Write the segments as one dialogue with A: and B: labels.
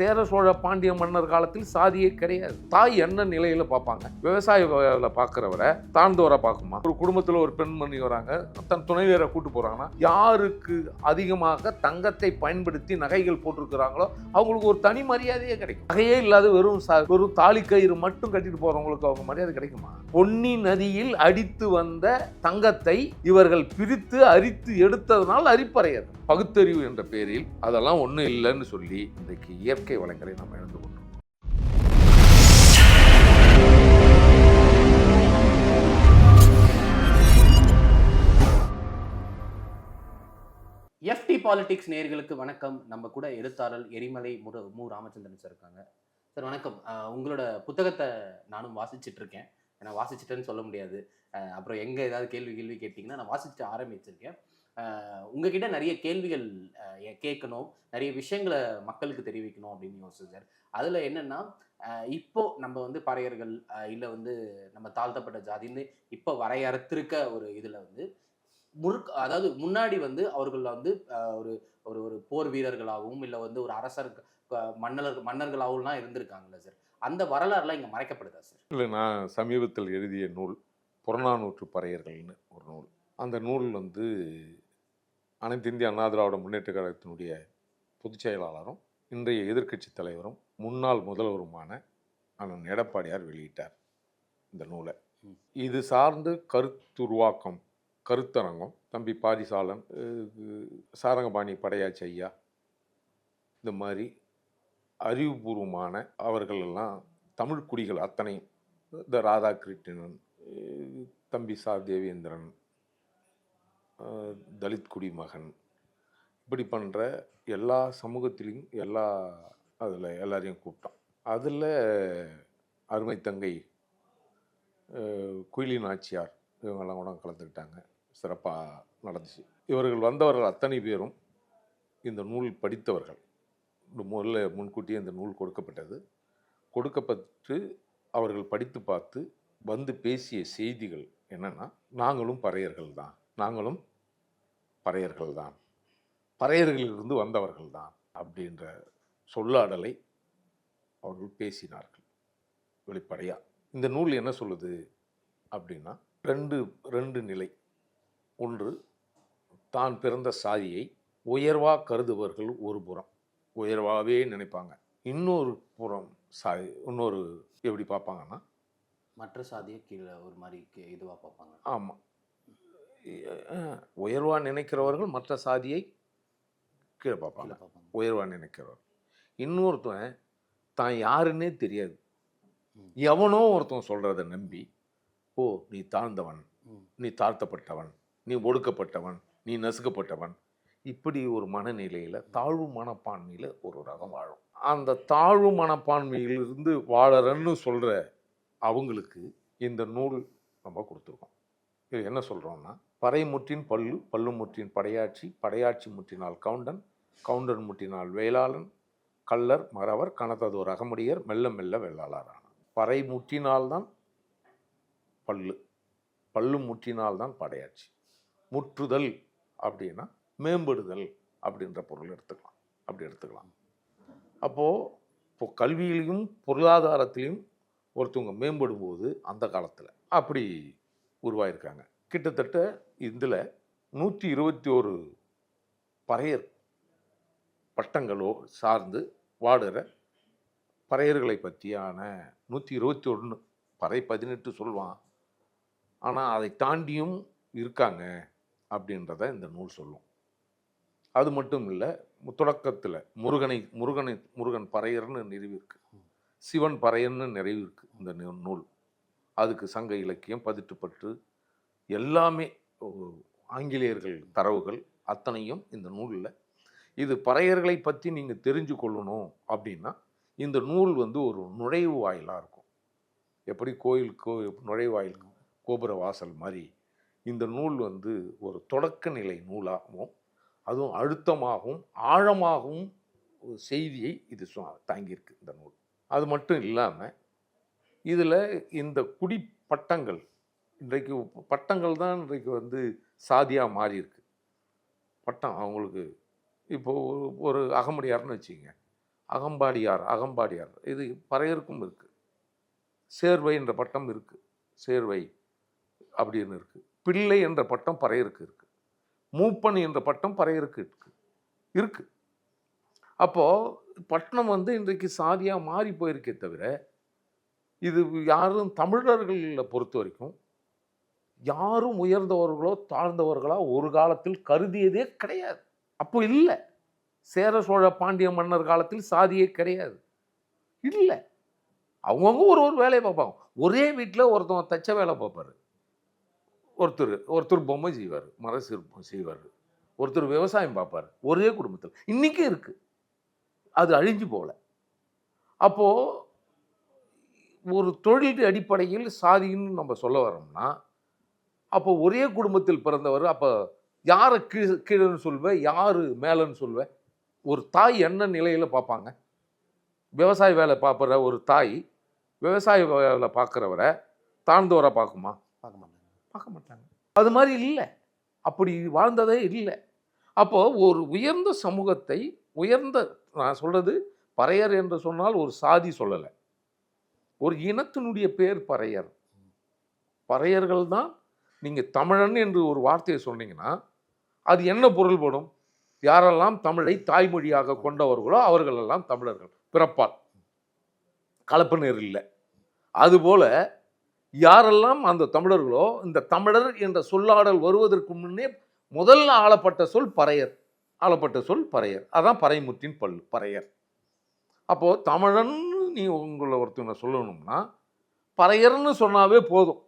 A: சேர சோழ பாண்டிய மன்னர் காலத்தில் சாதியே கிடையாது. தாய் என்ன நிலையில பார்ப்பாங்க? விவசாய வேலை பார்க்குறவரை தாழ்ந்தவரை பார்க்குமா? ஒரு குடும்பத்தில் ஒரு பெண்மணி வராங்க தன் துணைவியரை கூட்டு போறாங்கன்னா யாருக்கு அதிகமாக தங்கத்தை பயன்படுத்தி நகைகள் போட்டிருக்கிறாங்களோ அவங்களுக்கு ஒரு தனி மரியாதையே கிடைக்கும். நகையே இல்லாத வெறும் சா- வெறும் தாலி கயிறு மட்டும் கட்டிட்டு போறவங்களுக்கு அவங்க மரியாதை கிடைக்குமா? பொன்னி நதியில் அடித்து வந்த தங்கத்தை இவர்கள் பிரித்து அரித்து எடுத்ததனால் அரிப்பறையது. பகுத்தறிவு என்ற பேரில் அதெல்லாம் ஒன்றும் இல்லைன்னு சொல்லி இன்றைக்கு இயற்கை வளங்களை நாம் இழந்து கொண்டோம்.
B: எஃப்டி பாலிடிக்ஸ் நேர்களுக்கு வணக்கம். நம்ம கூட எழுத்தாளர் எரிமலை முரு மு ராமச்சந்திரன் சார் இருக்காங்க. சார் வணக்கம். உங்களோட புத்தகத்தை நானும் வாசிச்சுட்டு இருக்கேன் நான் வாசிச்சிட்டேன்னு சொல்ல முடியாது. அப்புறம் எங்கே ஏதாவது கேள்வி கேள்வி கேட்டிங்கன்னா நான் வாசிச்சு ஆரம்பிச்சிருக்கேன். உங்ககிட்ட நிறைய கேள்விகள் கேட்கணும். நிறைய விஷயங்களை மக்களுக்கு தெரிவிக்கணும் அப்படின்னு யோசிச்சேன் சார். அதில் என்னென்னா இப்போ நம்ம வந்து பறையர்கள் இல்லை வந்து நம்ம தாழ்த்தப்பட்ட ஜாதின்னு இப்போ வரையறுத்திருக்க ஒரு இதில் வந்து முறுக் அதாவது முன்னாடி வந்து அவர்கள் வந்து ஒரு ஒரு ஒரு போர் வீரர்களாகவும் இல்லை வந்து ஒரு அரசர் அஹ், மன்னர் மன்னர்களாகவும்லாம் இருந்திருக்காங்கல்ல சார். அந்த வரலாறுலாம் இங்கே மறைக்கப்படுதா சார்?
A: இல்லை நான் சமீபத்தில் எழுதிய நூல் புறநானூற்று பறையர்கள்னு ஒரு நூல். அந்த நூல் வந்து அனைத்து இந்திய அண்ணா திராவிட முன்னேற்ற கழகத்தினுடைய பொதுச் செயலாளரும் இன்றைய எதிர்க்கட்சி தலைவரும் முன்னாள் முதல்வருமான அண்ணன் எடப்பாடியார் வெளியிட்டார் இந்த நூலை. இது சார்ந்து கருத்துருவாக்கம் கருத்தரங்கம் தம்பி பாரிசாலன் சாரங்கபாணி படையாச்சி ஐயா இந்த மாதிரி அறிவுபூர்வமான அவர்கள் எல்லாம் தமிழ் குடிகள் அத்தனையும் இந்த ராதாகிருஷ்ணன் தம்பி சா தேவேந்திரன் தலித் குடிமகன். இப்படி பண்ணுற எல்லா சமூகத்திலையும் எல்லா அதில் எல்லாரையும் கூப்பிட்டோம் அதில் அருமை தங்கை குயிலி நாச்சியார் இவங்கெல்லாம் கூட கலந்துக்கிட்டாங்க. சிறப்பாக நடந்துச்சு. இவர்கள் வந்தவர்கள் அத்தனை பேரும் இந்த நூல் படித்தவர்கள். முதல்ல முன்கூட்டியே இந்த நூல் கொடுக்கப்பட்டது. கொடுக்கப்பட்டு அவர்கள் படித்து பார்த்து வந்து பேசிய செய்திகள் என்னென்னா நாங்களும் பறையர்கள் தான். நாங்களும் பறையர்கள் தான் பறையர்களிலிருந்து வந்தவர்கள் தான் அப்படின்ற சொல்லாடலை அவர்கள் பேசினார்கள் வெளிப்படையா. இந்த நூல் என்ன சொல்லுது அப்படின்னா ரெண்டு ரெண்டு நிலை. ஒன்று தான் பிறந்த சாதியை உயர்வா கருதுபவர்கள் ஒரு புறம். உயர்வாகவே நினைப்பாங்க. இன்னொரு புறம் சாதி இன்னொரு எப்படி பார்ப்பாங்கன்னா
B: மற்ற சாதியை கீழே ஒரு மாதிரி இதுவாக பார்ப்பாங்க.
A: ஆமாம் உயர்வா நினைக்கிறவர்கள் மற்ற சாதியை கீழே பார்ப்பாங்க.
B: கீழே பார்ப்பாங்க.
A: உயர்வா நினைக்கிறவர். இன்னொருத்தன் தான் யாருன்னே தெரியாது. எவனோ ஒருத்தன் சொல்கிறத நம்பி ஓ நீ தாழ்ந்தவன். நீ தாழ்த்தப்பட்டவன். நீ ஒடுக்கப்பட்டவன். நீ நசுக்கப்பட்டவன். இப்படி ஒரு மனநிலையில் தாழ்வு மனப்பான்மையில் ஒரு ரகம் வாழும். அந்த தாழ்வு மனப்பான்மையிலிருந்து வாழறன்னு சொல்கிற அவங்களுக்கு இந்த நூல் நம்ம கொடுத்துருக்கோம். இது என்ன சொல்கிறோம்னா பறை முற்றின் பல்லு பல்லு முற்றின் படையாட்சி படையாட்சி முற்றினால் கவுண்டன் கவுண்டன் முற்றினால் வேளாளன் கள்ளர் மறவர் கனத்ததோர் அகமுடியர் மெல்ல மெல்ல வெள்ளாளரான பறை முற்றினால்தான் பல்லு பல்லு முற்றினால்தான் படையாட்சி. முற்றுதல் அப்படின்னா மேம்படுதல் அப்படின்ற பொருள் எடுத்துக்கலாம். அப்படி எடுத்துக்கலாம். அப்போது இப்போ கல்வியிலையும் பொருளாதாரத்திலையும் ஒருத்தவங்க மேம்படும் போது அந்த காலத்தில் அப்படி உருவாயிருக்காங்க. கிட்டத்தட்ட இதில் நூற்றி இருபத்தி ஒரு பறையர் பட்டங்களோ சார்ந்து வாடுகிற பறையர்களை பற்றியான நூற்றி இருபத்தி ஒன்று பறை பதினெட்டு சொல்வான் ஆனால் அதை தாண்டியும் இருக்காங்க அப்படின்றத இந்த நூல் சொல்லும். அது மட்டும் இல்லை தொடக்கத்தில் முருகனை முருகனை முருகன் பறையர்னு நிறைவு இருக்குது சிவன் பறையர்னு நிறைவிருக்கு இந்த நூ- நூல். அதுக்கு சங்க இலக்கியம் பதிட்டுப்பட்டு எல்லாமே ஆங்கிலேயர்கள் தரவுகள் அத்தனையும் இந்த நூலில். இது பறையர்களை பற்றி நீங்கள் தெரிஞ்சு கொள்ளணும் அப்படின்னா இந்த நூல் வந்து ஒரு நுழைவு வாயிலாக இருக்கும். எப்படி கோயில் கோ நுழைவாயில் கோபுர வாசல் மாதிரி இந்த நூல் வந்து ஒரு தொடக்க நிலை நூலாகவும் அதுவும் அழுத்தமாகவும் ஆழமாகவும் ஒரு செய்தியை இது தாங்கியிருக்கு இந்த நூல். அது மட்டும் இல்லாமல் இதில் இந்த குடிப்பட்டங்கள் இன்றைக்கு பட்டங்கள் தான் இன்றைக்கு வந்து சாதியாக மாறி இருக்கு பட்டம் அவங்களுக்கு இப்போ ஒரு ஒரு அகமுடியார்னு அகம்பாடியார் அகம்பாடியார். இது பறையருக்கும் இருக்குது சேர்வை என்ற பட்டம் இருக்குது சேர்வை அப்படின்னு இருக்குது பிள்ளை என்ற பட்டம் பறையருக்கு இருக்குது மூப்பன் என்ற பட்டம் பறையருக்கு இருக்குது இருக்குது அப்போது பட்டணம் வந்து இன்றைக்கு சாதியாக மாறி போயிருக்கே தவிர இது யாரும் தமிழர்களை பொறுத்த வரைக்கும் யாரும் உயர்ந்தவர்களோ தாழ்ந்தவர்களா ஒரு காலத்தில் கருதியதே கிடையாது. அப்போ இல்லை. சேர சோழ பாண்டிய மன்னர் காலத்தில் சாதியே கிடையாது. இல்லை. அவங்கவுங்க ஒரு ஒரு வேலையை பார்ப்பாங்க. ஒரே வீட்டில் ஒருத்தவங்க தச்ச வேலை பார்ப்பாரு. ஒருத்தர் ஒருத்தர் பொம்மை செய்வார் மர சிற்பம் செய்வார். ஒருத்தர் விவசாயம் பார்ப்பார். ஒரே குடும்பத்தில். இன்றைக்கும் இருக்குது அது அழிஞ்சு போகல அப்போது ஒரு தொழில் அடிப்படையில் சாதின்னு நம்ம சொல்ல வரோம்னா அப்போ ஒரே குடும்பத்தில் பிறந்தவர் அப்போ யாரை கீழ் கீழன்னு சொல்வேன் யார் மேலேன்னு சொல்வேன் ஒரு தாய் என்ன நிலையில் பார்ப்பாங்க? விவசாய வேலை பார்க்குற ஒரு தாய் விவசாய வேலை பார்க்குறவரை தாழ்ந்தவரை பார்க்குமா?
B: பார்க்க மாட்டாங்க.
A: பார்க்க மாட்டாங்க. அது மாதிரி இல்லை. அப்படி வாழ்ந்ததே இல்லை. அப்போ ஒரு உயர்ந்த சமூகத்தை உயர்ந்த நான் சொல்றது பறையர் என்று சொன்னால் ஒரு சாதி சொல்லலை. ஒரு இனத்தினுடைய பேர் பறையர். பறையர்கள் தான் நீங்கள் தமிழன் என்று ஒரு வார்த்தையை சொன்னீங்கன்னா அது என்ன பொருள்படும் யாரெல்லாம் தமிழை தாய்மொழியாக கொண்டவர்களோ அவர்களெல்லாம் தமிழர்கள். பிறப்பால். கலப்பினர் இல்லை. அதுபோல யாரெல்லாம் அந்த தமிழர்களோ இந்த தமிழர் என்ற சொல்லாடல் வருவதற்கு முன்னே முதல்ல ஆளப்பட்ட சொல் பறையர். ஆளப்பட்ட சொல் பறையர். அதான் பறைமுத்தின் பல் பறையர். அப்போது தமிழன் நீ உங்களை ஒருத்தனை சொல்லணும்னா பறையர்னு சொன்னாவே போதும்.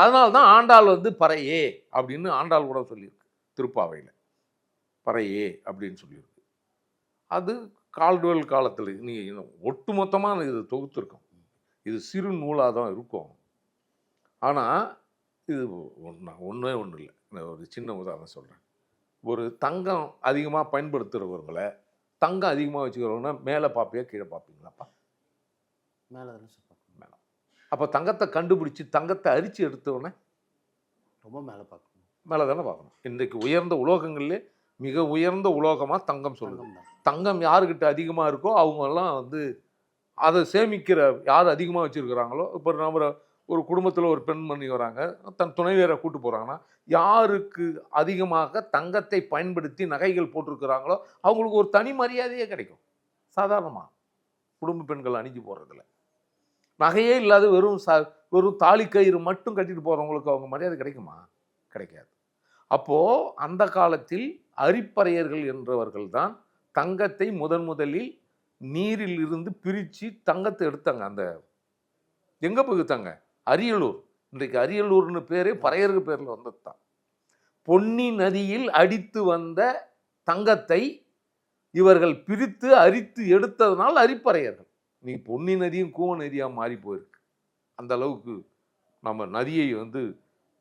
A: அதனால தான் ஆண்டாள் வந்து பறையே அப்படின்னு ஆண்டாள் கூட சொல்லியிருக்கு. திருப்பாவையில். பறையே அப்படின்னு சொல்லியிருக்கு. அது கால்டுவெல் காலத்தில் நீ ஒட்டுமொத்தமாக இது தொகுத்துருக்கோம். இது சிறு நூலாக தான் இருக்கும். ஆனால் இது ஒன்று ஒன்றே ஒன்றும் இல்லை. நான் ஒரு சின்ன உதாரணம் சொல்கிறேன் ஒரு தங்கம் அதிகமாக பயன்படுத்துகிறவங்களை தங்கம் அதிகமாக வச்சுக்கிறவங்கன்னா மேலே பார்ப்பியா கீழே பார்ப்பீங்களாப்பா
B: மேலே தானே சார் பார்க்கணும்
A: மேலே அப்போ தங்கத்தை கண்டுபிடிச்சி தங்கத்தை அரிச்சு எடுத்தவொடனே
B: ரொம்ப மேலே பார்க்கணும்.
A: மேலே தானே பார்க்கணும். இன்றைக்கு உயர்ந்த உலோகங்களிலே மிக உயர்ந்த உலோகமாக தங்கம் சொல்லுது.
B: தங்கம்
A: யாருக்கிட்ட அதிகமாக இருக்கோ அவங்கெல்லாம் வந்து அதை சேமிக்கிற யார் அதிகமாக வச்சுருக்கிறாங்களோ இப்போ நம்ம ஒரு குடும்பத்தில் ஒரு பெண்மணி வராங்க தன் துணைவியரை கூட்டு போகிறாங்கன்னா யாருக்கு அதிகமாக தங்கத்தை பயன்படுத்தி நகைகள் போட்டிருக்கிறாங்களோ அவங்களுக்கு ஒரு தனி மரியாதையே கிடைக்கும். சாதாரணமாக குடும்ப பெண்கள் அணிஞ்சு போகிறதுல நகையே இல்லாத வெறும் ச வெறும் தாலி கயிறு மட்டும் கட்டிட்டு போகிறவங்களுக்கு அவங்க மரியாதை கிடைக்குமா? கிடைக்காது. அப்போது அந்த காலத்தில் அரிப்பறையர்கள் என்றவர்கள் தான் தங்கத்தை முதன் முதலில் நீரில் இருந்து பிரித்து தங்கத்தை எடுத்தாங்க. அந்த எங்கே போய் அரியலூர். இன்றைக்கு அரியலூர்னு பேரே பறையருக்கு பேரில் வந்தது தான் பொன்னி நதியில் அடித்து வந்த தங்கத்தை இவர்கள் பிரித்து அரித்து எடுத்ததனால் அரிப்பறையர்கள். நீ பொன்னி நதியும் கூவ நதியாக மாறி போயிருக்கு. அந்த அளவுக்கு நம்ம நதியை வந்து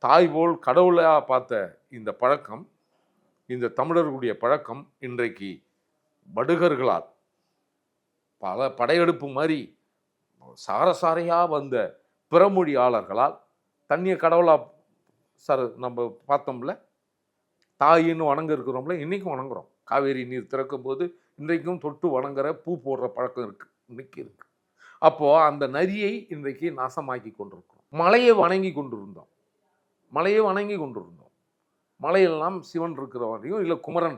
A: தாய் போல் கடவுளாக பார்த்த இந்த பழக்கம் இந்த தமிழர்களுடைய பழக்கம் இன்றைக்கு படுகர்களால் பல படையெடுப்பு மாதிரி சாரசாரையாக வந்த பிறமொழியாளர்களால் தண்ணியை கடவுளாக சார் நம்ம பார்த்தோம்ல தாயின்னு வணங்க இருக்கிறோம்ல இன்றைக்கும் வணங்குறோம். காவேரி நீர் திறக்கும் போது இன்றைக்கும் தொட்டு வணங்குற பூ போடுற பழக்கம் இருக்குது இன்னைக்கு இருக்கு அப்போது அந்த நதியை இன்றைக்கு நாசமாக்கி கொண்டிருக்கிறோம். மலையை வணங்கி கொண்டிருந்தோம். மலையை வணங்கி கொண்டிருந்தோம். மலையெல்லாம் சிவன் இருக்கிற மாதிரியும் இல்லை குமரன்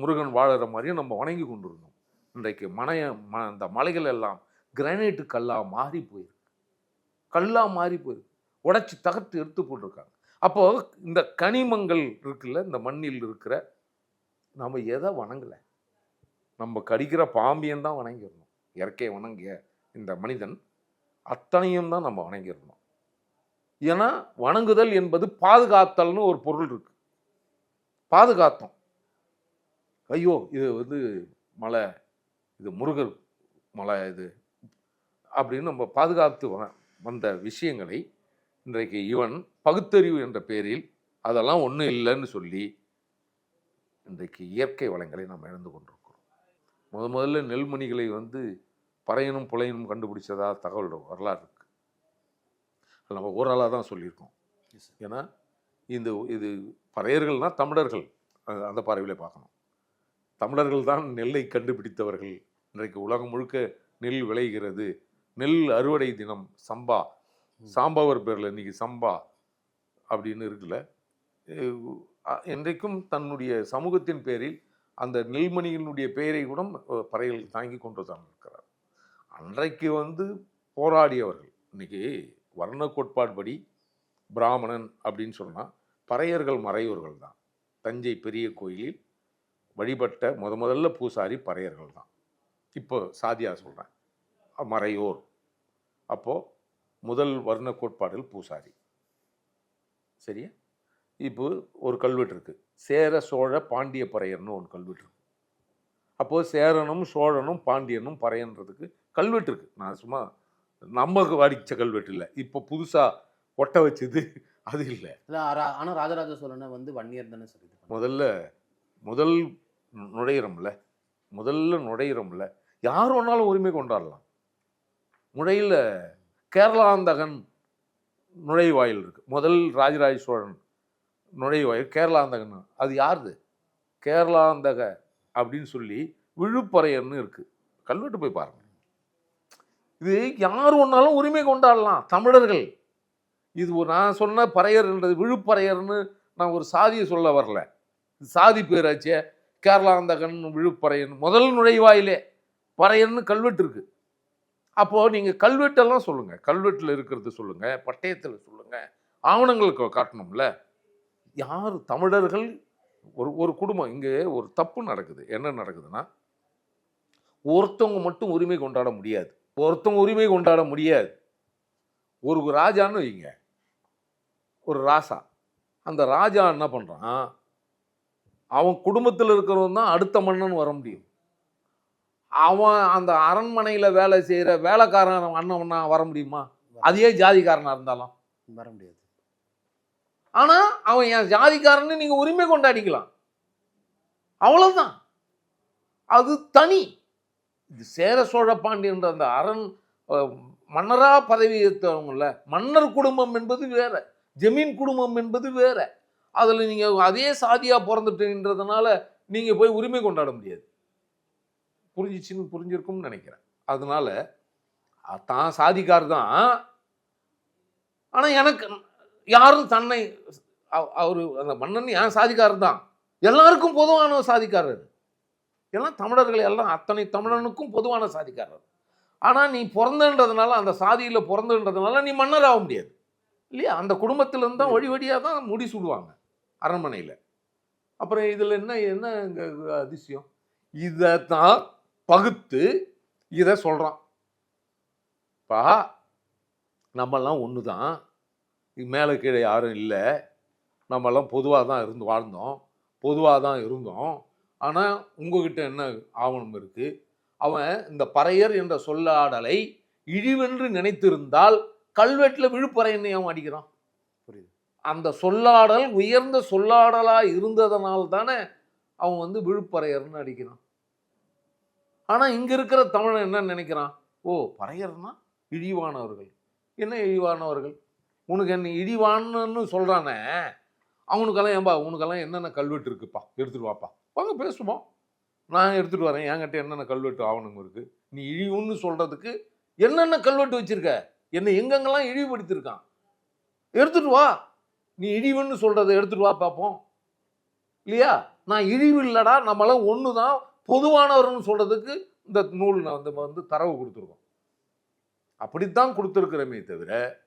A: முருகன் வாழற மாதிரியும் நம்ம வணங்கி கொண்டிருந்தோம். இன்றைக்கு மனைய ம அந்த மலைகள் எல்லாம் கிரானைட்டு கல்லாக மாறி போயிருக்கு. கல்லாக மாறி போயிருக்கு. உடைச்சி தகர்த்து எடுத்து போட்டிருக்காங்க அப்போது இந்த கனிமங்கள் இருக்குல்ல இந்த மண்ணில் இருக்கிற நம்ம எதை வணங்கலை? நம்ம கடிக்கிற பாம்பியன் தான் வணங்கிடணும். இயற்கையை வணங்கிய இந்த மனிதன் அத்தனையும் தான் நம்ம வணங்கிடணும் ஏன்னா வணங்குதல் என்பது பாதுகாத்தல்னு ஒரு பொருள் இருக்கு. பாதுகாத்தோம். ஐயோ இது வந்து மலை இது முருகர் மலை இது அப்படின்னு நம்ம பாதுகாத்து வ- வந்த விஷயங்களை இன்றைக்கு இவன் பகுத்தறிவு என்ற பெயரில் அதெல்லாம் ஒன்றும் இல்லைன்னு சொல்லி இன்றைக்கு இயற்கை வளங்களை நாம் இழந்து கொண்டோம் முத முதல்ல நெல்மணிகளை வந்து பறையனும் புலையனும் கண்டுபிடிச்சதா தகவல் வரலாறு இருக்கு. அது நம்ம ஓரலாக தான் சொல்லியிருக்கோம். ஏன்னா இந்த இது பறையர்கள்னா தமிழர்கள். அந்த பார்வையில பார்க்கணும். தமிழர்கள் தான் நெல்லை கண்டுபிடித்தவர்கள். இன்றைக்கு உலகம் முழுக்க நெல் விளைகிறது. நெல் அறுவடை தினம் சம்பா. சாம்பவர் பேரில் இன்னைக்கு சம்பா அப்படின்னு இருக்குல்ல. என்றைக்கும் தன்னுடைய சமூகத்தின் பேரில் அந்த நெல்மணியினுடைய பெயரை கூட பறையில் தாங்கி கொண்டு தான் இருக்கிறார். அன்றைக்கு வந்து போராடியவர்கள் இன்னைக்கு வர்ண கோட்பாடுபடி பிராமணன் அப்படின்னு சொன்னால் பறையர்கள் மறையோர்கள் தான். தஞ்சை பெரிய கோயிலில் வழிபட்ட முத முதல்ல பூசாரி பறையர்கள் தான். இப்போ சாதியாக சொல்கிறேன் மறையோர். அப்போது முதல் வர்ண கோட்பாடுகள் பூசாரி. சரியா? இப்போ ஒரு கல்வெட்டு இருக்குது சேர சோழ பாண்டிய பறையர்னு ஒரு கல்வெட்டு இருக்கு அப்போது சேரனும் சோழனும் பாண்டியனும் பறையன்றதுக்கு கல்வெட்டு இருக்கு. நான் சும்மா நமக்கு வடிச்ச கல்வெட்டு இல்லை. இப்போ புதுசாக ஒட்ட வச்சது அது இல்லை.
B: இல்ல ஆரா- ஆனா ராஜராஜ சோழனை வந்து வன்னியர் தானே பண்ணாரு.
A: முதல்ல முதல் நுழையிறோம்ல. முதல்ல நுழையிறோம்ல. யார் வேணாலும் உரிமை கொண்டாடலாம். முறையில் கேரளாந்தகன் நுழைவாயில் இருக்கு. முதல் ராஜராஜ சோழன். நுழைவாயில் கேரளாந்தகன் அது யாருது? கேரளாந்தக அப்படின்னு சொல்லி விழுப்பறையர்னு இருக்குது கல்வெட்டு போய் பாருங்கள் இது யார் ஒன்றாலும் உரிமை கொண்டாடலாம். தமிழர்கள். இது ஒரு நான் சொன்ன பறையர்ன்றது விழுப்பறையர்னு நான் ஒரு சாதியை சொல்ல வரல. சாதி பேராச்சே. கேரளாந்தகன் விழுப்பறையன் முதல் நுழைவாயிலே பறையர்னு கல்வெட்டு இருக்குது அப்போது நீங்கள் கல்வெட்டெல்லாம் சொல்லுங்கள் கல்வெட்டில் இருக்கிறது சொல்லுங்கள் பட்டயத்தில் சொல்லுங்கள் ஆவணங்களுக்கு காட்டணும்ல. யார் தமிழர்கள் ஒரு ஒரு குடும்பம் இங்கே ஒரு தப்பு நடக்குது. என்ன நடக்குதுன்னா ஒருத்தவங்க மட்டும் உரிமை கொண்டாட முடியாது. ஒருத்தவங்க உரிமை கொண்டாட முடியாது. ஒரு ராஜான்னு வைங்க. ஒரு ராசா. அந்த ராஜா என்ன பண்ணுறான் அவன் குடும்பத்தில் இருக்கிறவன் தான் அடுத்த மன்னன் வர முடியும். அவன் அந்த அரண்மனையில் வேலை செய்கிற வேலைக்காரன் அண்ணவனா வர முடியுமா? அதே ஜாதிக்காரனாக இருந்தாலும்.
B: வர முடியாது.
A: ஆனால் அவன் என் ஜாதிக்காரன்னு நீங்கள் உரிமை கொண்டாடிக்கலாம் அவ்வளோதான் அது தனி. இது சேர சோழ பாண்டியன்ற அந்த அரண் மன்னரா பதவி ஏற்றவங்கள மன்னர் குடும்பம் என்பது வேற. ஜமீன் குடும்பம் என்பது வேற. அதில் நீங்கள் அதே சாதியாக பிறந்துட்டீன்றதுனால நீங்கள் போய் உரிமை கொண்டாட முடியாது. புரிஞ்சிச்சின்னு புரிஞ்சிருக்கும்னு நினைக்கிறேன். அதனால தான் சாதிக்கார் தான். ஆனால் எனக்கு யாரும் தன்னை அவர் அந்த மன்னன் ஏன் சாதிக்காரர் தான்? எல்லாருக்கும் பொதுவான சாதிக்காரர் எல்லாம் தமிழர்கள் எல்லாம் அத்தனை தமிழனுக்கும் பொதுவான சாதிக்காரர் ஆனால் நீ பிறந்தன்றதுனால அந்த சாதியில் பிறந்தன்றதுனால நீ மன்னர் ஆக முடியாது. இல்லையா? அந்த குடும்பத்திலேருந்து தான் வழி வழியாக தான் முடி சுடுவாங்க அரண்மனையில். அப்புறம் இதில் என்ன என்ன அதிசயம்? இதை தான் பகுத்து இதை சொல்கிறான் பா நம்மெல்லாம் ஒன்று தான் மேலே கீழே யாரும் இல்லை. நம்மெல்லாம் பொதுவாக தான் இருந்து வாழ்ந்தோம். பொதுவாக தான் இருந்தோம். ஆனால் உங்ககிட்ட என்ன ஆவணம் இருக்குது அவன் இந்த பறையர் என்ற சொல்லாடலை இழிவென்று நினைத்திருந்தால் கல்வெட்டில் விழுப்பறையன்னு அவன் அடிக்கிறான்.
B: புரியுது.
A: அந்த சொல்லாடல் உயர்ந்த சொல்லாடலாக இருந்ததனால் தானே அவன் வந்து விழுப்பறையர்னு அடிக்கிறான். ஆனால் இங்கே இருக்கிற தமிழன் என்ன நினைக்கிறான்? ஓ பறையர்னா இழிவானவர்கள். என்ன இழிவானவர்கள்? உனக்கு என்ன இழிவான்னு சொல்கிறானே அவனுக்கெல்லாம் ஏன்பா உனக்கெல்லாம் என்னென்ன கல்வெட்டு இருக்குப்பா? எடுத்துகிட்டு வாப்பா. வாங்க பேசுவோம். நான் எடுத்துகிட்டு வரேன். என்கிட்ட என்னென்ன கல்வெட்டு ஆவணங்க இருக்குது நீ இழிவுன்னு சொல்கிறதுக்கு என்னென்ன கல்வெட்டு வச்சுருக்க? என்னை எங்கெங்கெல்லாம் இழிவுபடுத்தியிருக்கான்? எடுத்துகிட்டு வா. நீ இழிவுன்னு சொல்கிறத எடுத்துகிட்டு வா பார்ப்போம் இல்லையா? நான் இழிவு இல்லைடா. நம்மளாம் ஒன்று தான் பொதுவானவர்னு சொல்கிறதுக்கு இந்த நூல் நான் வந்து வந்து தரவு கொடுத்துருக்கோம். அப்படித்தான் கொடுத்துருக்குறமே தவிர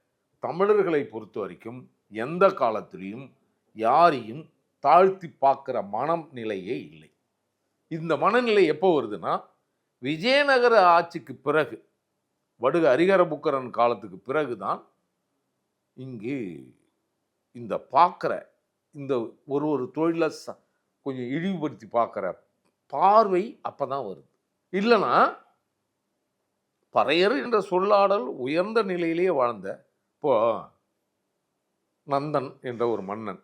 A: தமிழர்களை பொறுத்த வரைக்கும் எந்த காலத்திலையும் யாரையும் தாழ்த்தி பார்க்குற மனம் நிலையே இல்லை. இந்த மனநிலை எப்போ வருதுன்னா விஜயநகர ஆட்சிக்கு பிறகு வடுக அரிகர புக்கரன் காலத்துக்கு பிறகுதான் இங்கு இந்த பார்க்குற இந்த ஒரு ஒரு தொழிலை ச- கொஞ்சம் இழிவுபடுத்தி பார்க்குற பார்வை அப்போ தான் வருது. இல்லைன்னா பறையர் என்ற சொல்லாடல் உயர்ந்த நிலையிலேயே வாழ்ந்த இப்போ நந்தன் என்ற ஒரு மன்னன்.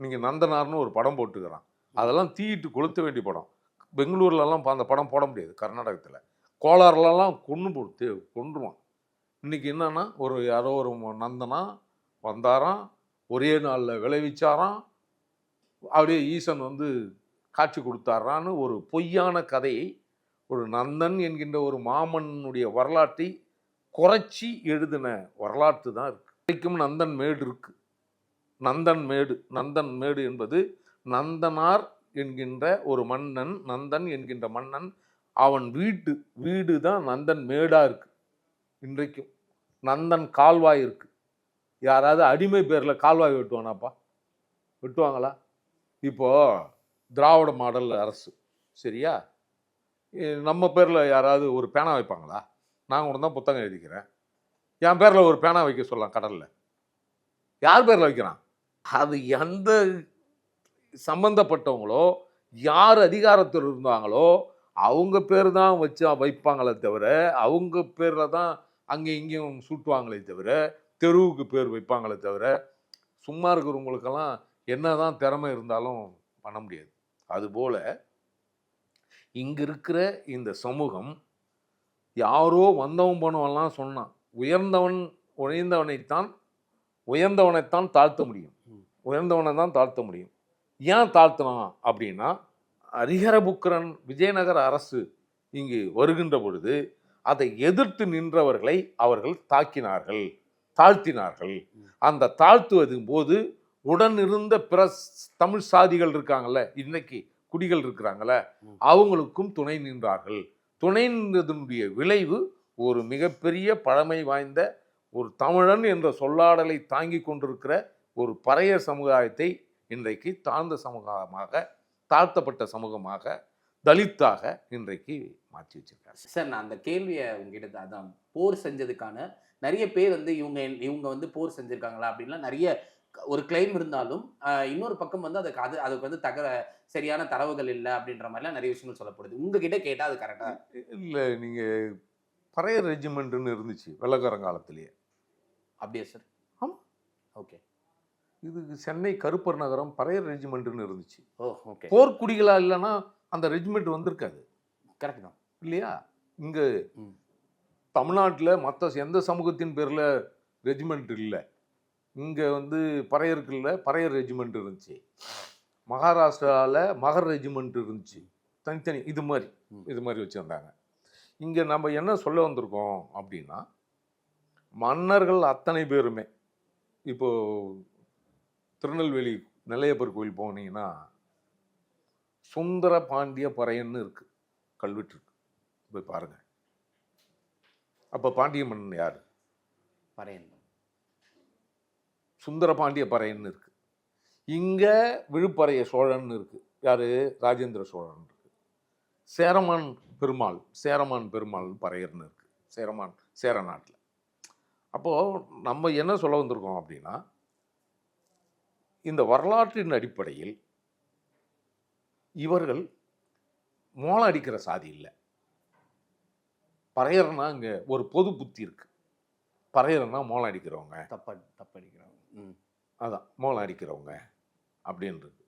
A: நீங்கள் நந்தனார்னு ஒரு படம் போட்டுக்கிறான். அதெல்லாம் தீயிட்டு கொளுத்த வேண்டிய படம். பெங்களூர்லலாம் அந்த படம் போட முடியாது கர்நாடகத்தில். கோளாறுலலாம் கொன்று போட்டு கொன்றுவான். இன்னைக்கு என்னென்னா ஒரு யாரோ ஒரு நந்தனா வந்தாராம் ஒரே நாளில் விளைவிச்சாராம் அப்படியே ஈசன் வந்து காட்சி கொடுத்தாரான்னு ஒரு பொய்யான கதையை ஒரு நந்தன் என்கின்ற ஒரு மாமன்னுடைய வரலாற்றை குறைச்சி எழுதின வரலாற்று தான் இருக்குது இன்றைக்கும் நந்தன் மேடு இருக்குது நந்தன் மேடு நந்தன் மேடு என்பது நந்தனார் என்கின்ற ஒரு மன்னன் நந்தன் என்கின்ற மன்னன் அவன் வீட்டு வீடு தான் நந்தன் மேடாக இருக்குது இன்றைக்கும் நந்தன் கால்வாய் இருக்குது யாராவது அடிமை பேரில் கால்வாய் வெட்டுவானாப்பா? வெட்டுவாங்களா? இப்போ திராவிட மாடல் அரசு சரியா? நம்ம பேரில் யாராவது ஒரு பேனா வைப்பாங்களா? நான் கூட தான் புத்தகம் எழுதிக்கிறேன். என் பேரில் ஒரு பேனா வைக்க சொல்லலாம் கடலில். யார் பேரில் வைக்கிறான்? அது எந்த சம்பந்தப்பட்டவங்களோ யார் அதிகாரத்தில் இருந்தாங்களோ அவங்க பேர் தான் வச்சு வைப்பாங்களே தவிர அவங்க பேரில் தான் அங்கே இங்கேயும் சூட்டுவாங்களே தவிர தெருவுக்கு பேர் வைப்பாங்களே தவிர சும்மா இருக்கிறவங்களுக்கெல்லாம் என்னதான் திறமை இருந்தாலும் பண்ண முடியாது. அதுபோல் இங்கே இருக்கிற இந்த சமூகம் யாரோ வந்தவன் போனவன்லாம் சொன்னான் உயர்ந்தவன் உயர்ந்தவனைத்தான் உயர்ந்தவனைத்தான் தாழ்த்த முடியும். உயர்ந்தவனை தான் தாழ்த்த முடியும் ஏன் தாழ்த்தினான் அப்படின்னா ஹரிஹரபுக்கரன் விஜயநகர அரசு இங்கு வருகின்ற பொழுது அதை எதிர்த்து நின்றவர்களை அவர்கள் தாக்கினார்கள் தாழ்த்தினார்கள். அந்த தாழ்த்துவதும் போது உடன் இருந்த பிற தமிழ் சாதிகள் இருக்காங்கல்ல இன்னைக்கு குடிகள் இருக்கிறாங்கல்ல
B: ம்.
A: அவங்களுக்கும் துணை நின்றார்கள் துணைன்றதனுடைய விளைவு ஒரு மிகப்பெரிய பழமை வாய்ந்த ஒரு தமிழன் என்ற சொல்லாடலை தாங்கி கொண்டிருக்கிற ஒரு பறைய சமுதாயத்தை இன்றைக்கு தாழ்ந்த சமூகமாக தாழ்த்தப்பட்ட சமூகமாக தலித்தாக இன்றைக்கு மாற்றி வச்சிருக்காரு.
B: சார் நான் அந்த கேள்வியை உங்ககிட்ட அதான் போர் செஞ்சதுக்கான நிறைய பேர் வந்து இவங்க இவங்க வந்து போர் செஞ்சுருக்காங்களா அப்படின்லாம் நிறைய ஒரு கிளைம் இருந்தாலும் இன்னொரு பக்கம் வந்து அதுக்கு அது அதுக்கு வந்து தக சரியான தரவுகள் இல்லை அப்படின்ற மாதிரிலாம் நிறைய விஷயங்கள் சொல்லப்படுது. உங்ககிட்ட கேட்டா அது கரெக்டா
A: இல்லை நீங்கள் பறைய ரெஜிமெண்ட்டுன்னு இருந்துச்சு வெள்ளக்காரங்காலத்திலேயே.
B: அப்படியா சார்
A: ஆமா.
B: ஓகே.
A: இது சென்னை கருப்பர் நகரம் பறையர் ரெஜிமெண்ட்டுன்னு இருந்துச்சு.
B: ஓ ஓகே.
A: போர்க்குடிகளா இல்லைன்னா அந்த ரெஜிமெண்ட் வந்திருக்காது.
B: கரெக்ட் தான்.
A: இல்லையா? இங்க. தமிழ்நாட்டில் மற்ற எந்த சமூகத்தின் பேர்ல ரெஜிமெண்ட் இல்லை. இங்க வந்து பறையருக்கு இல்லை பறையர் ரெஜிமெண்ட் இருந்துச்சு. மகாராஷ்டிராவில் மகர் ரெஜிமெண்ட் இருந்துச்சு. தனித்தனி இது மாதிரி. இது மாதிரி வச்சுருந்தாங்க. இங்கே நம்ம என்ன சொல்ல வந்திருக்கோம் அப்படின்னா மன்னர்கள் அத்தனை பேருமே இப்போ திருநெல்வேலி நெல்லையப்பர் கோயில் போனீங்கன்னா சுந்தர பாண்டிய பறையன்னு இருக்கு கல்வெட்டு இருக்கு போய் பாருங்க. அப்போ பாண்டிய மன்னன் யார்?
B: பறையன்.
A: சுந்தரபாண்டிய பறையன்னு இருக்குது இங்கே விழுப்பறைய சோழன் இருக்குது யார்? ராஜேந்திர சோழன் இருக்குது சேரமான் பெருமாள் சேரமான் பெருமாள் பறையர்னு இருக்குது சேரமான் சேர நாட்டில். அப்போது நம்ம என்ன சொல்ல வந்திருக்கோம் அப்படின்னா இந்த வரலாற்றின் அடிப்படையில் இவர்கள் மோளம் அடிக்கிற சாதி இல்லை. பறையர்னா இங்கே ஒரு பொது புத்தி இருக்குது பறையர்னா மோளம் அடிக்கிறவங்க.
B: தப்பா தப்படிக்கிறாங்க
A: அதான் மோளம் அடிக்கிறவங்க அப்படின்றது.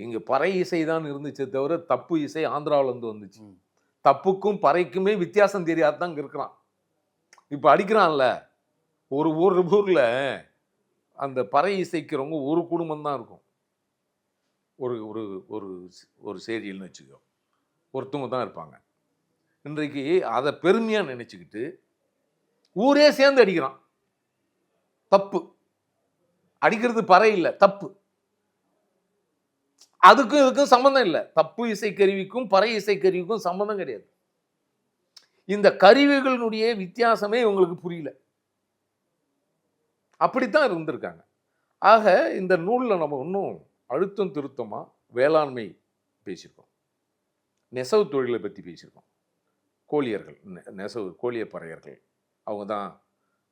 A: இங்கே பறை இசை தான் இருந்துச்சே தவிர தப்பு இசை ஆந்திராவிலேருந்து வந்துச்சு. தப்புக்கும் பறைக்குமே வித்தியாசம் தெரியாது தான் இங்கே இருக்கிறான். இப்போ அடிக்கிறான்ல ஒரு ஊர் ஊரில் அந்த பறை இசைக்கிறவங்க ஒரு குடும்பம் தான் இருக்கும். ஒரு ஒரு ஒரு ஒரு சேரியில்னு வச்சுக்கோ ஒருத்தவங்க தான் இருப்பாங்க. இன்றைக்கு அதை பெருமையாக நினச்சிக்கிட்டு ஊரே சேர்ந்து அடிக்கிறான். தப்பு. அடிக்கிறது பறை இல்லை தப்பு. அதுக்கும் இதுக்கும் சம்மந்தம் இல்லை. தப்பு இசைக்கருவிக்கும் பறை இசைக்கருவிக்கும் சம்மந்தம் கிடையாது. இந்த கருவிகளினுடைய வித்தியாசமே இவங்களுக்கு புரியல. அப்படித்தான் இருந்திருக்காங்க. ஆக இந்த நூலில் நம்ம இன்னும் அழுத்தம் திருத்தமாக வேளாண்மை பேசியிருக்கோம். நெசவு தொழிலை பற்றி பேசியிருக்கோம். கோழியர்கள் நெ- நெசவு கோழிய பறையர்கள் அவங்க தான்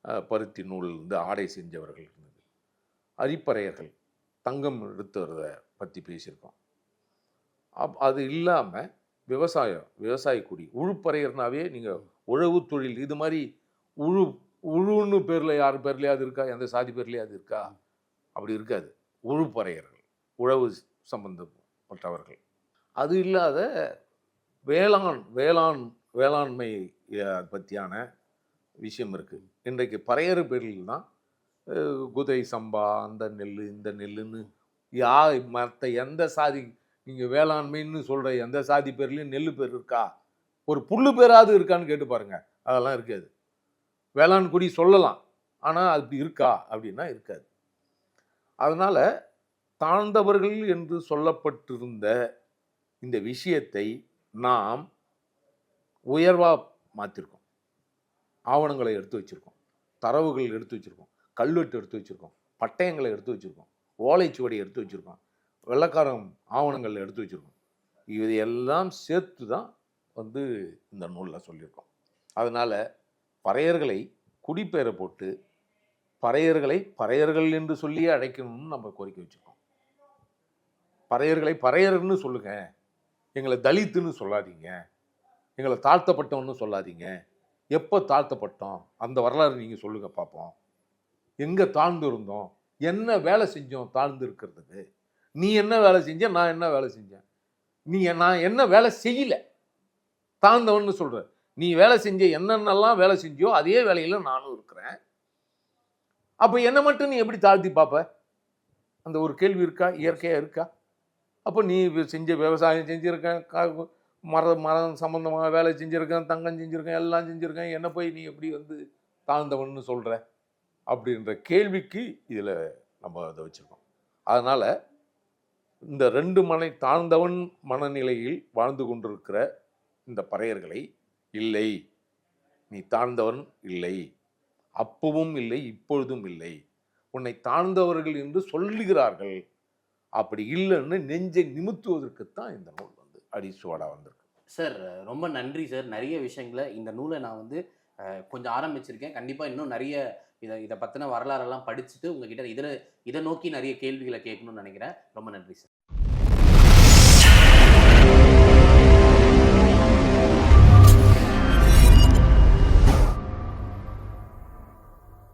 A: பருத்தி பருத்தி நூலிலிருந்து ஆடை செஞ்சவர்கள் இருந்தது. அரிப்பறையர்கள் தங்கம் எடுத்துறத பற்றி பேசியிருக்கோம். அப் அது இல்லாமல் விவசாயம் விவசாய குடி உழுப்பறையர்னாவே நீங்கள் உழவு தொழில் இது மாதிரி உழு உழுன்னு பேரில் யார் பேர்லையாவது இருக்கா? எந்த சாதி பேர்லையாவது இருக்கா? அப்படி இருக்காது. உழுப்பறையர்கள் உழவு சம்பந்தப்பட்டவர்கள். அது இல்லாத வேளாண் வேளாண் வேளாண்மை பற்றியான விஷயம் இருக்குது இன்றைக்கு பறையறு பேரில் தான் குதை சம்பா அந்த நெல் இந்த நெல்லுன்னு. யா மற்ற எந்த சாதி நீங்கள் வேளாண்மைன்னு சொல்கிற எந்த சாதி பேர்லேயும் நெல் பேர் இருக்கா? ஒரு புல்லு பேராது இருக்கான்னு கேட்டு பாருங்கள் அதெல்லாம் இருக்காது. வேளாண்குடி சொல்லலாம். ஆனால் அது இருக்கா? அப்படின்னா இருக்காது. அதனால் தாழ்ந்தவர்கள் என்று சொல்லப்பட்டிருந்த இந்த விஷயத்தை நாம் உயர்வாக மாற்றிருக்கோம் ஆவணங்களை எடுத்து வச்சிருக்கோம். தரவுகள் எடுத்து வச்சிருக்கோம். கல்வெட்டு எடுத்து வச்சுருக்கோம். பட்டயங்களை எடுத்து வச்சுருக்கோம். ஓலைச்சுவடி எடுத்து வச்சுருக்கோம். வெள்ளக்காரம் ஆவணங்கள் எடுத்து வச்சுருக்கோம். இது எல்லாம் சேர்த்து தான் வந்து இந்த நூலில் சொல்லியிருக்கோம். அதனால் பறையர்களை குடிப்பெயரை போட்டு பறையர்களை பறையர்கள் என்று சொல்லியே அழைக்கணும்னு நம்ம கோரிக்கை வச்சுருக்கோம். பறையர்களை பறையர்னு சொல்லுங்க. எங்களை தலித்துன்னு சொல்லாதீங்க. எங்களை தாழ்த்தப்பட்டோம்னு சொல்லாதீங்க. எப்போ தாழ்த்தப்பட்டோம்? அந்த வரலாறு நீங்கள் சொல்லுங்க பார்ப்போம். எங்கே தாழ்ந்து இருந்தோம் என்ன வேலை செஞ்சோம் தாழ்ந்து இருக்கிறதுக்கு நீ என்ன வேலை செஞ்ச நான் என்ன வேலை செஞ்சேன்? நீ நான் என்ன வேலை செய்யல? தாழ்ந்தவன்னு சொல்கிற நீ வேலை செஞ்ச என்னென்னலாம் வேலை செஞ்சியோ அதே வேலையில் நானும் இருக்கிறேன். அப்போ என்னை மட்டும் நீ எப்படி தாழ்த்தி பார்ப்ப? அந்த ஒரு கேள்வி இருக்கா? இயற்கையாக இருக்கா? அப்போ நீ செஞ்ச விவசாயம் செஞ்சுருக்கேன் கா- மர மரம் சம்மந்தமாக வேலை செஞ்சுருக்கேன் தங்கம் செஞ்சுருக்கேன் எல்லாம் செஞ்சுருக்கேன். என்ன போய் நீ எப்படி வந்து தாழ்ந்தவன்னு சொல்கிற அப்படின்ற கேள்விக்கு இதில் நம்ம அதை வச்சுருக்கோம். அதனால் இந்த ரெண்டு மனை தாழ்ந்தவன் மனநிலையில் வாழ்ந்து கொண்டிருக்கிற இந்த பறையர்களை இல்லை நீ தாழ்ந்தவன் இல்லை அப்பவும் இல்லை இப்பொழுதும் இல்லை உன்னை தாழ்ந்தவர்கள் என்று சொல்லுகிறார்கள் அப்படி இல்லைன்னு நெஞ்சை நிமித்துவதற்குத்தான் இந்த நூல் வந்து அடிசுவாடா வந்திருக்கு.
B: சார் ரொம்ப நன்றி சார். நிறைய விஷயங்களை இந்த நூலை நான் வந்து கொஞ்சம் ஆரம்பிச்சிருக்கேன். கண்டிப்பாக இன்னும் நிறைய இதை இதை பற்றின வரலாறெல்லாம் படிச்சுட்டு உங்ககிட்ட இதில் இதை நோக்கி நிறைய கேள்விகளை கேட்கணும்னு நினைக்கிறேன். ரொம்ப நன்றி சார்.